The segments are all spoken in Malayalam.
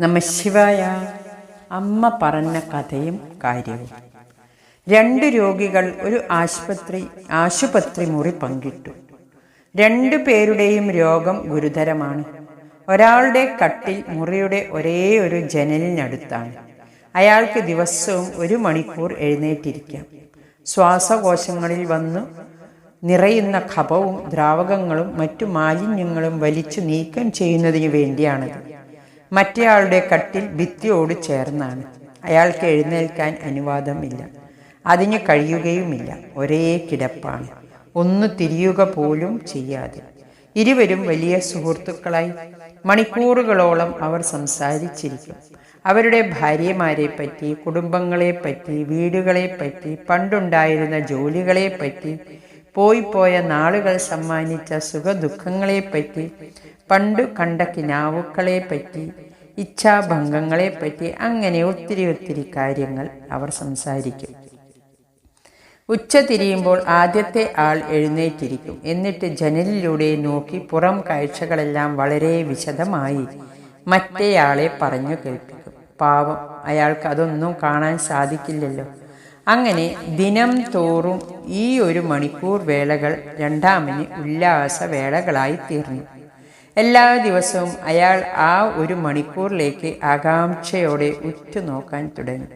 നമശിവായ അമ്മ പറഞ്ഞ കഥയും കാര്യവും. രണ്ട് രോഗികൾ ഒരു ആശുപത്രി ആശുപത്രി മുറി പങ്കിട്ടു. രണ്ടു പേരുടെയും രോഗം ഗുരുതരമാണ്. ഒരാളുടെ കട്ടിൽ മുറിയുടെ ഒരേ ഒരു ജനലിനടുത്താണ്. അയാൾക്ക് ദിവസവും ഒരു മണിക്കൂർ എഴുന്നേറ്റിരിക്കാം. ശ്വാസകോശങ്ങളിൽ വന്നു നിറയുന്ന ഖപവും ദ്രാവകങ്ങളും മറ്റു മാലിന്യങ്ങളും വലിച്ചു നീക്കം ചെയ്യുന്നതിന് വേണ്ടിയാണത്. മറ്റേയാളുടെ കട്ടിൽ ഭിത്തിയോട് ചേർന്നാണ്. അയാൾക്ക് എഴുന്നേൽക്കാൻ അനുവാദമില്ല. അതിന് കഴിയുകയുമില്ല. ഒരേ കിടപ്പാണ്. ഒന്ന് തിരിയുക പോലും ചെയ്യാതെ. ഇരുവരും വലിയ സുഹൃത്തുക്കളായി മണിക്കൂറുകളോളം അവർ സംസാരിച്ചിരിക്കും. അവരുടെ ഭാര്യമാരെ പറ്റി കുടുംബങ്ങളെ പറ്റി വീടുകളെ പറ്റി പണ്ടുണ്ടായിരുന്ന ജോലികളെ പറ്റി പോയി നാളുകൾ സമ്മാനിച്ച സുഖദുഃഖങ്ങളെ പറ്റി പണ്ട് കണ്ട കിനാവുക്കളെ പറ്റി ഇച്ഛാഭംഗങ്ങളെ പറ്റി അങ്ങനെ ഒത്തിരി ഒത്തിരി കാര്യങ്ങൾ അവർ സംസാരിക്കും. ഉച്ച തിരിയുമ്പോൾ ആദ്യത്തെ ആൾ എഴുന്നേറ്റിരിക്കും. എന്നിട്ട് ജനലിലൂടെ നോക്കി പുറം കാഴ്ചകളെല്ലാം വളരെ വിശദമായി മറ്റേയാളെ പറഞ്ഞു കേൾപ്പിക്കും. പാവം അയാൾക്ക് അതൊന്നും കാണാൻ സാധിക്കില്ലല്ലോ. അങ്ങനെ ദിനം തോറും ഈ ഒരു മണിക്കൂർ വേളകൾ രണ്ടാമന് ഉല്ലാസ വേളകളായി തീർന്നു. എല്ലാ ദിവസവും അയാൾ ആ ഒരു മണിക്കൂറിലേക്ക് ആകാംക്ഷയോടെ ഉറ്റുനോക്കാൻ തുടങ്ങി.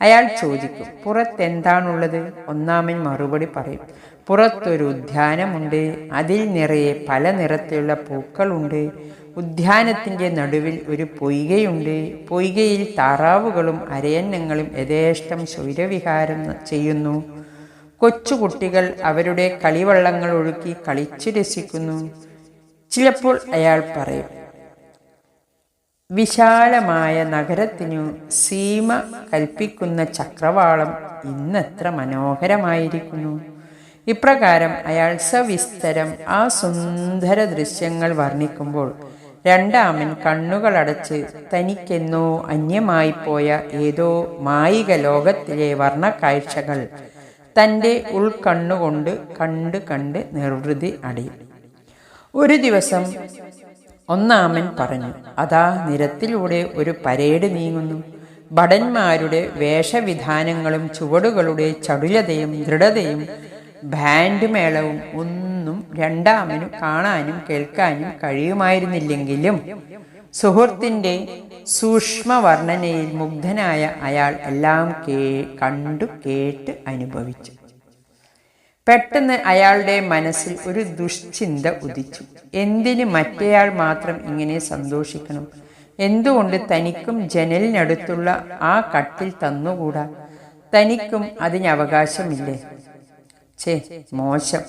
അയാൾ ചോദിക്കും പുറത്തെന്താണുള്ളത്? ഒന്നാമൻ മറുപടി പറയും പുറത്തൊരു ഉദ്യാനമുണ്ട് അതിൽ നിറയെ പല നിറത്തിലുള്ള പൂക്കളുണ്ട് ഉദ്യാനത്തിന്റെ നടുവിൽ ഒരു പൊയ്കയുണ്ട് പൊയ്കയിൽ താറാവുകളും അരയന്നങ്ങളും യഥേഷ്ടം സ്വൈരവിഹാരം ചെയ്യുന്നു. കൊച്ചുകുട്ടികൾ അവരുടെ കളിവള്ളങ്ങൾ ഒഴുക്കി കളിച്ചു രസിക്കുന്നു. ചിലപ്പോൾ അയാൾ പറയും വിശാലമായ നഗരത്തിനു സീമ കൽപ്പിക്കുന്ന ചക്രവാളം ഇന്നെത്ര മനോഹരമായിരിക്കുന്നു. ഇപ്രകാരം അയാൾ സവിസ്തരം ആ സുന്ദര ദൃശ്യങ്ങൾ വർണിക്കുമ്പോൾ രണ്ടാമൻ കണ്ണുകളടച്ച് തനിക്കെന്നോ അന്യമായി പോയ ഏതോ മായിക ലോകത്തിലെ വർണക്കാഴ്ചകൾ തന്റെ ഉൾക്കണ്ണുകൊണ്ട് കണ്ട് കണ്ട് നിർവൃതി അടയും. ഒരു ദിവസം ഒന്നാമൻ പറഞ്ഞു അതാ നിരത്തിലൂടെ ഒരു പരേഡ് നീങ്ങുന്നു. ഭടന്മാരുടെ വേഷവിധാനങ്ങളും ചുവടുകളുടെ ചടുലതയും ദൃഢതയും ബാൻഡ് മേളവും ഒന്നും രണ്ടാമനും കാണാനും കേൾക്കാനും കഴിയുമായിരുന്നില്ലെങ്കിലും സുഹൃത്തിന്റെ സൂക്ഷ്മ വർണനയിൽ മുഗ്ധനായ അയാൾ എല്ലാം കേ കണ്ടു കേട്ട് അനുഭവിച്ചു. പെട്ടെന്ന് അയാളുടെ മനസ്സിൽ ഒരു ദുഷ്ചിന്ത ഉദിച്ചു. എന്തിന് മറ്റേയാൾ മാത്രം ഇങ്ങനെ സന്തോഷിക്കണം? എന്തുകൊണ്ട് തനിക്കും ജനലിനടുത്തുള്ള ആ കട്ടിൽ തന്നുകൂടാ? തനിക്കും അതിന് അവകാശമില്ലേ? ചേ മോശം.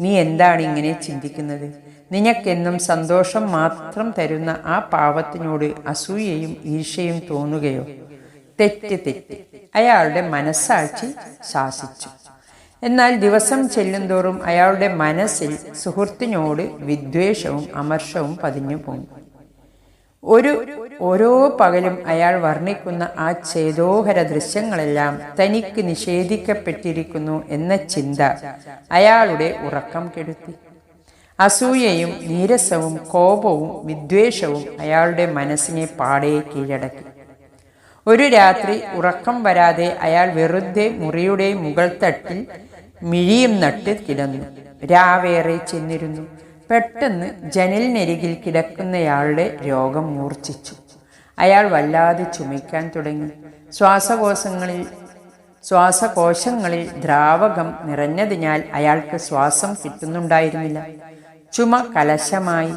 നീ എന്താണ് ഇങ്ങനെ ചിന്തിക്കുന്നത്? നിനക്കെന്നും സന്തോഷം മാത്രം തരുന്ന ആ പാവത്തിനോട് അസൂയയും ഈർഷയും തോന്നുകയോ? തെറ്റ് തെറ്റ്. അയാളുടെ മനസ്സാക്ഷി ശാസിച്ചു. എന്നാൽ ദിവസം ചെല്ലുന്തോറും അയാളുടെ മനസ്സിൽ സുഹൃത്തിനോട് വിദ്വേഷവും അമർഷവും പതിഞ്ഞു പോകും ഒരു ഓരോ പകലും അയാൾ വർണിക്കുന്ന ആ ചേതോഹര ദൃശ്യങ്ങളെല്ലാം തനിക്ക് നിഷേധിക്കപ്പെട്ടിരിക്കുന്നു എന്ന ചിന്ത അയാളുടെ ഉറക്കം കെടുത്തി. അസൂയയും നീരസവും കോപവും വിദ്വേഷവും അയാളുടെ മനസ്സിനെ പാടെ കീഴടക്കി. ഒരു രാത്രി ഉറക്കം വരാതെ അയാൾ വെറുതെ മുറിയുടെ മുകൾ തട്ടിൽ മിഴിയും നട്ട് കിടന്നു. രാവേറെ ചെന്നിരുന്നു. പെട്ടെന്ന് ജനലിനരികിൽ കിടക്കുന്നയാളുടെ രോഗം മൂർച്ഛിച്ചു. അയാൾ വല്ലാതെ ചുമയ്ക്കാൻ തുടങ്ങി. ശ്വാസകോശങ്ങളിൽ ശ്വാസകോശങ്ങളിൽ ദ്രാവകം നിറഞ്ഞതിനാൽ അയാൾക്ക് ശ്വാസം കിട്ടുന്നുണ്ടായിരുന്നില്ല. ചുമ കലശമായി.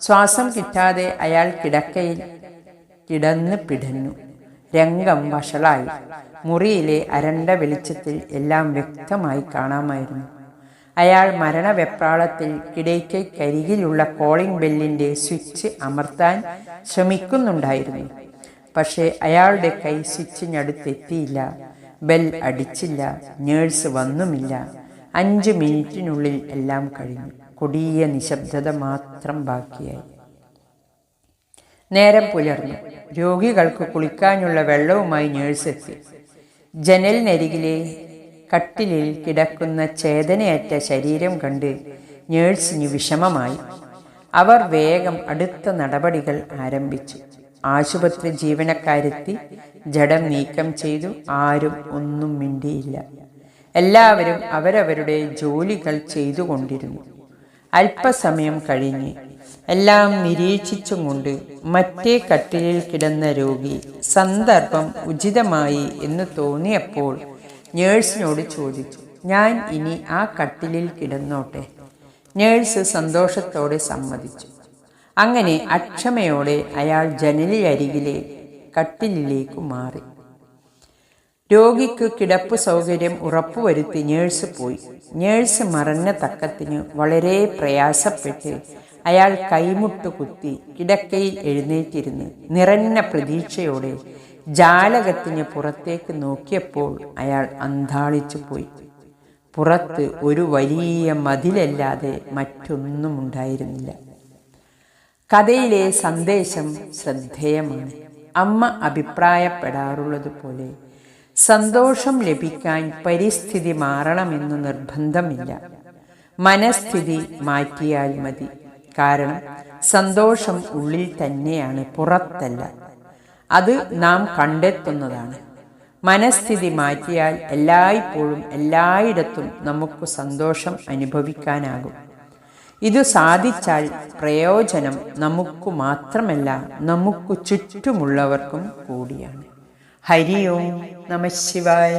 ശ്വാസം കിട്ടാതെ അയാൾ കിടക്കയിൽ കിടന്ന് പിടഞ്ഞു. രംഗം വഷളായി. മുറിയിലെ അരണ്ട വെളിച്ചത്തിൽ എല്ലാം വ്യക്തമായി കാണാമായിരുന്നു. അയാൾ മരണവെപ്രാളത്തിൽ കിടയ്ക്കരികിലുള്ള കോളിംഗ് ബെല്ലിന്റെ സ്വിച്ച് അമർത്താൻ ശ്രമിക്കുന്നുണ്ടായിരുന്നു. പക്ഷേ അയാളുടെ കൈ സ്വിച്ചിനടുത്തെത്തിയില്ല ബെൽ അടിച്ചില്ല. നേഴ്സ് വന്നുമില്ല. അഞ്ച് മിനിറ്റിനുള്ളിൽ എല്ലാം കഴിഞ്ഞു. കൊടിയ നിശബ്ദത മാത്രം ബാക്കിയായി. നേരം പുലർന്നു. രോഗികൾക്ക് കുളിക്കാനുള്ള വെള്ളവുമായി നേഴ്സ് എത്തി. ജനലിനരികിലെ കട്ടിലിൽ കിടക്കുന്ന ചേതനയറ്റ ശരീരം കണ്ട് നേഴ്സിന് വിഷമമായി. അവർ വേഗം അടുത്ത നടപടികൾ ആരംഭിച്ചു. ആശുപത്രി ജീവനക്കാരെത്തി. ജഡം നീക്കം ചെയ്തു. ആരും ഒന്നും മിണ്ടിയില്ല. എല്ലാവരും അവരവരുടെ ജോലികൾ ചെയ്തുകൊണ്ടിരുന്നു. അല്പസമയം കഴിഞ്ഞ് എല്ലാം നിരീക്ഷിച്ചും കൊണ്ട് മറ്റേ കട്ടിലിൽ കിടന്ന രോഗി സന്ദർഭം ഉചിതമായി എന്ന് തോന്നിയപ്പോൾ നേഴ്സിനോട് ചോദിച്ചു ഞാൻ ഇനി ആ കട്ടിലിൽ കിടന്നോട്ടെ? നേഴ്സ് സന്തോഷത്തോടെ സമ്മതിച്ചു. അങ്ങനെ അക്ഷമയോടെ അയാൾ ജനലിയരികിലെ കട്ടിലിലേക്ക് മാറി. രോഗിക്ക് കിടപ്പ് സൗകര്യം ഉറപ്പുവരുത്തി നേഴ്സ് പോയി. നേഴ്സ് മറഞ്ഞ തക്കത്തിന് വളരെ പ്രയാസപ്പെട്ട് അയാൾ കൈമുട്ട് കുത്തി കിടക്കയിൽ എഴുന്നേറ്റിരുന്ന്. നിറഞ്ഞ പ്രതീക്ഷയോടെ ജാലകത്തിന് പുറത്തേക്ക് നോക്കിയപ്പോൾ അയാൾ അന്താളിച്ചു പോയി. പുറത്ത് ഒരു വലിയ മതിലല്ലാതെ മറ്റൊന്നും ഉണ്ടായിരുന്നില്ല കഥയിലെ സന്ദേശം ശ്രദ്ധേയമാണ്. അമ്മ അഭിപ്രായപ്പെടാറുള്ളത് പോലെ സന്തോഷം ലഭിക്കാൻ പരിസ്ഥിതി മാറണമെന്ന് നിർബന്ധമില്ല. മനസ്ഥിതി മാറ്റിയാൽ മതി. കാരണം സന്തോഷം ഉള്ളിൽ തന്നെയാണ് പുറത്തല്ല. അത് നാം കണ്ടെത്തുന്നതാണ്. മനസ്ഥിതി മാറ്റിയാൽ എല്ലായ്പ്പോഴും എല്ലായിടത്തും നമുക്ക് സന്തോഷം അനുഭവിക്കാനാകും. ഇത് സാധിച്ചാൽ പ്രയോജനം നമുക്ക് മാത്രമല്ല നമുക്ക് ചുറ്റുമുള്ളവർക്കും കൂടിയാണ്. ഹരി ഓം നമ ശിവായ.